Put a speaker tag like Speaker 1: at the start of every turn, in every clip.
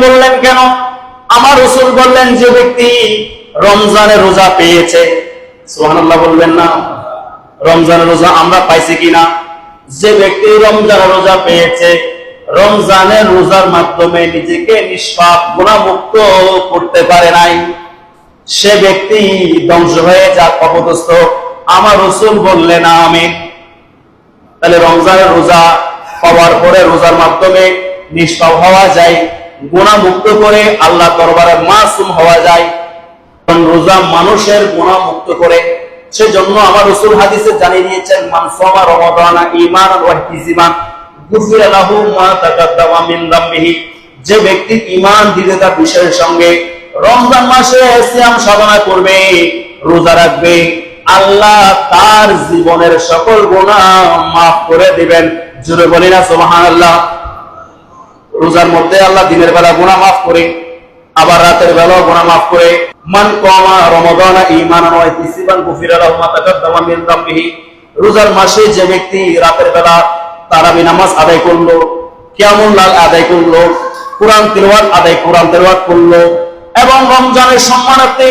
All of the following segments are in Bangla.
Speaker 1: বললেন কেন? আমার বললেন, যে ব্যক্তি রোজা পেয়েছে। বলবেন না। রমজানের রোজা আমরা পাইছি কিনা? যে ব্যক্তি রমজানের রোজা পেয়েছে, রমজানের রোজার মাধ্যমে নিজেকে নিষ্পাপ, গুণামুক্ত করতে পারে নাই। সে ব্যক্তি ধ্বংস হয়ে যাক, অপদস্থ। আমার রসুল বললেন আমি তাহলে রমজানের রোজা পাওয়ার পরে রোজার মাধ্যমে নিষ্পাপ হওয়া যায়, গুণামুক্ত করে আল্লাহ দরবারে মাসুম হওয়া যায় রোজা মানুষের গুণামুক্ত করে। সেজন্য আমার রসুল হাদিসে জানিয়ে দিয়েছেন মানসমা রমাদানা ইমান মিন যামবিহি যে ব্যক্তি ঈমান দৃঢ়তা বিষয়ের সঙ্গে রমজান মাসে সিয়াম সাধনা করবে, রোজা রাখবে, আল্লাহ তার জীবনের সকল গুনাহ মাফ করে দিবেন। জুড়ে বলি না, সুবহানাল্লাহ। রোজার মধ্যে আল্লাহ দিনের বেলা গুনাহ মাফ করে, আবার রাতের বেলাও গুনাহ মাফ করে। মান কমা রমাদানা ঈমানান ওয়া ইহতিসাবান রোজার মাসে যে ব্যক্তি রাতের বেলা তারাবি নামাজ আদায় করল, কিয়ামুল লাল আদায় করল, কোরআন তেলাওয়াত আদায়, কোরআন তেলাওয়াত করল, এবং রমজানের সম্মানার্থে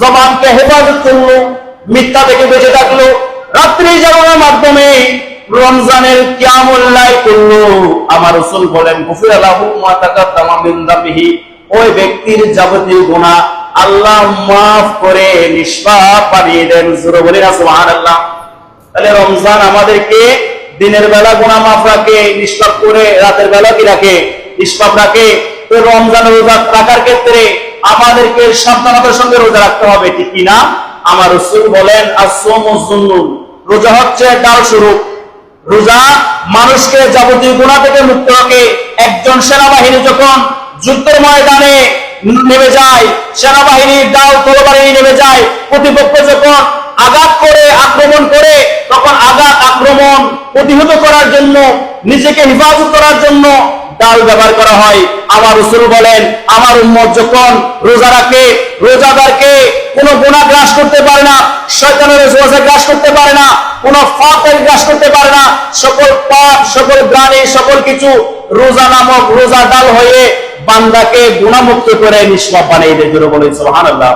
Speaker 1: জবানকে হেফাজত করল, মিথ্যা থেকে বেঁচে থাকল, রাত্রি জাগরণের মাধ্যমে রমজানের কিয়ামুল্লাহ করল আমার বলেন ওই ব্যক্তির যাবতীয় গুনাহ আল্লাহ মাফ করে নিষ্পাপ বানিয়ে দেন। জোরে বলি সুবহানাল্লাহ। তাহলে রমজান আমাদেরকে দিনের বেলা রাখে, নিষ্পাপ করে রাতের বেলা কি রাখে? নিষ্পাপ রাখে। তো রমজান রোজা রাখার ক্ষেত্রে আমাদেরকে সাবধানতার সঙ্গে রোজা রাখতে হবে, ঠিক কিনা আমার রসুল বলেন আসোম রোজা হচ্ছে ডাল স্বরূপ রোজা মানুষকে যাবতীয় গুণা থেকে মুক্ত রাখে। একজন সেনাবাহিনী যখন যুদ্ধের ময়দানে নেমে যায়, সেনাবাহিনীর ডাল তরবারি নেমে যায়, প্রতিপক্ষ যখন আঘাত করে, আক্রমণ করে, তখন আঘাত, আক্রমণ প্রতিহত করার জন্য, নিজেকে হেফাজত করার জন্য ডাল ব্যবহার করা হয়। আমার রসুল বলেন, আমার উম্মত যখন রোজা রাখে, রোজাদারকে কোনো গুণা গ্রাস করতে পারে না, শয়তানের ওয়াসওয়াসা গ্রাস করতে পারে না, কোনো ফাঁকের গ্রাস করতে পারে না সকল পাপ, সকল গানে সকল কিছু রোজা নামক রোজা ডাল হয়ে বান্দাকে গুণামুক্ত করে নিষ্পাপ বানিয়ে দেয় বলে সোহান সুবহানাল্লাহ।